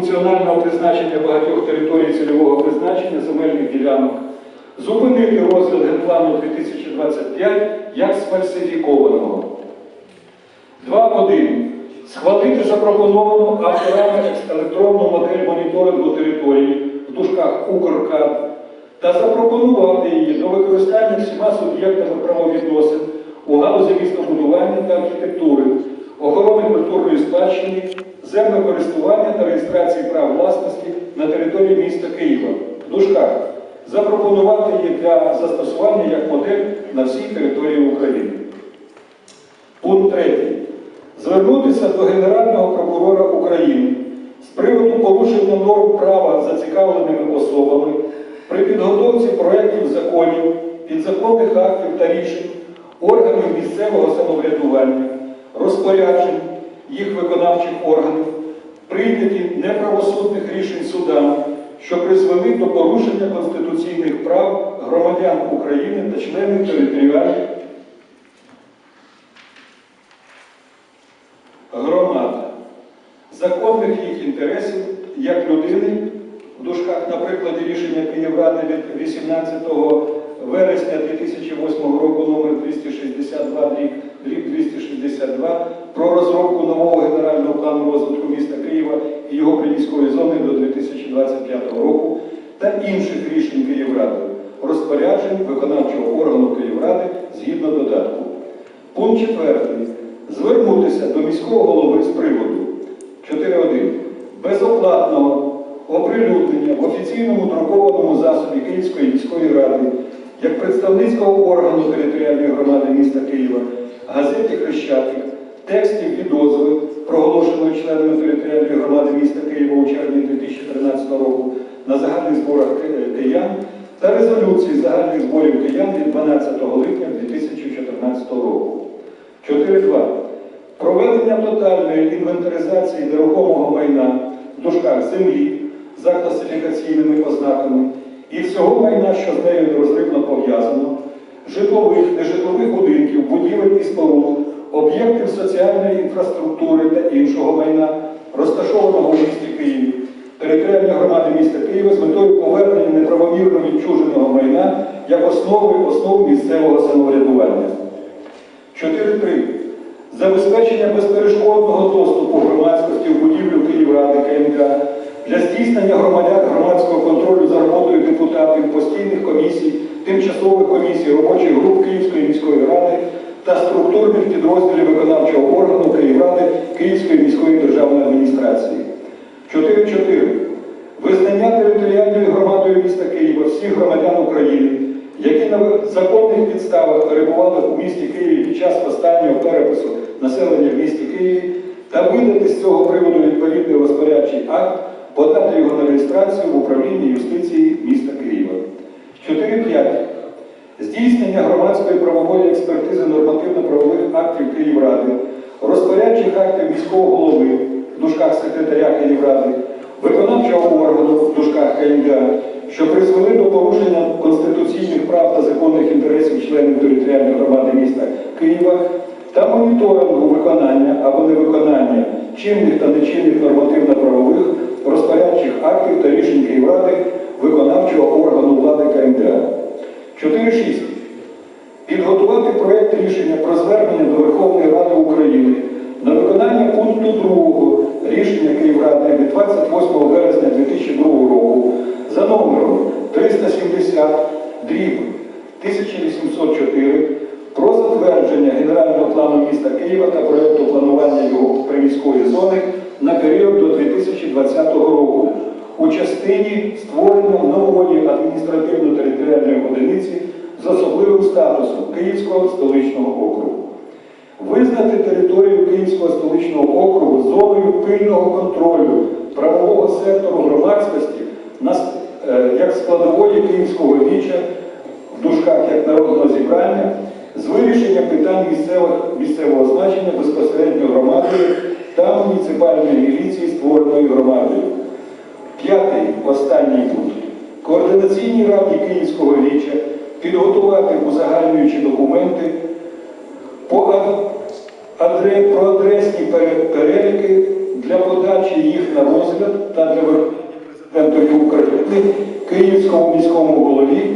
функціонального призначення багатьох територій цільового призначення земельних ділянок, зупинити розгляд генплану 2025 як сфальсифікованого. 2.1. Схвалити запропоновану авторами електронну модель моніторингу території в дужках «Укркад» та запропонувати її до використання всіма суб'єктами правовідносин у галузі містобудування та архітектури, охорони культурної спадщини, землекористування та реєстрації прав власності на території міста Києва. В запропонувати її для застосування як модель на всій території України. Пункт 3. Звернутися до Генерального прокурора України з приводу порушення норм права зацікавленими особами при підготовці проєктів законів, підзаконних актів та рішень органів місцевого самоврядування, розпоряджень їх виконавчих органів, прийняті неправосудних рішень судам, що призвели до порушення конституційних прав громадян України та членів територіальних громад, законних їх інтересів як людини, в дужках, наприклад, рішення Київради від 18 вересня 2008 року номер 262 рік 260. 62 про розробку нового генерального плану розвитку міста Києва і його приліської зони до 2025 року та інших рішень Київради, розпоряджень виконавчого органу Київради згідно додатку. Пункт 4. Звернутися до міського голови з приводу 4.1. Безоплатного оприлюднення в офіційному друкованому засобі Київської міської ради як представницького органу територіальної громади міста Києва газеті Хрещатик, текстів відозви, проголошеної членами територіальної громади міста Києва у червні 2013 року на загальних зборах киян та резолюції загальних зборів киян від 12 липня 2014 року. 4.2. Проведення тотальної інвентаризації нерухомого майна в дужках землі за класифікаційними ознаками і всього майна, що з нею нерозривно пов'язано, житлових, нежитлових будинків, будівель і споруд, об'єктів соціальної інфраструктури та іншого майна, розташованого у місті Києві, територіальної громади міста Києва з метою повернення неправомірно відчуженого майна як основи основ місцевого самоврядування. 4.3. Забезпечення безперешкодного доступу громадськості в будівлю Київради КМК для здійснення громадян громадського контролю за роботою депутатів, постійних комісій, тимчасових комісій, робочих груп Київської міської ради та структурних підрозділів виконавчого органу Київради Київської міської державної адміністрації. 4.4. Визнання територіальною громадою міста Києва всіх громадян України, які на законних підставах перебували у місті Києві під час останнього перепису населення в місті Києві, та видати з цього приводу відповідний розпорядчий акт, подати його на реєстрацію в управлінні юстиції міста Києва. 4.5. Здійснення громадської правової експертизи нормативно-правових актів Київради, розпорядчих актів міського голови в дужках секретаря Київради, виконавчого органу в дужках КМДА, що призвели до порушення конституційних прав та законних інтересів членів територіальної громади міста Києва та моніторингу виконання або невиконання чинних та нечинних нормативно-правових розпорядчих актів та рішень Київради виконавчого органу. 4.6. Підготувати проєкт рішення про звернення до Верховної Ради України на виконання пункту 2 рішення Київради від 28 березня 2002 року за номером 370 дріб 1804 про затвердження Генерального плану міста Києва та проєкту планування його приміської зони на період до 2020 року у частині створення нової адміністративно-територіальної одиниці з особливим статусом Київського столичного округу. Визнати територію Київського столичного округу зоною пильного контролю правового сектору громадськості е, як складової Київського віча в дужках як народного зібрання з вирішення питань місцевих, місцевого значення безпосередньо громадою та муніципальної міліції, створеної громадою. П'ятий, останній пункт. Координаційній раді Київського віча підготувати узагальнюючі документи по адре- про адресні переліки для подачі їх на розгляд та для виконання Президентові України, Київському міському голові,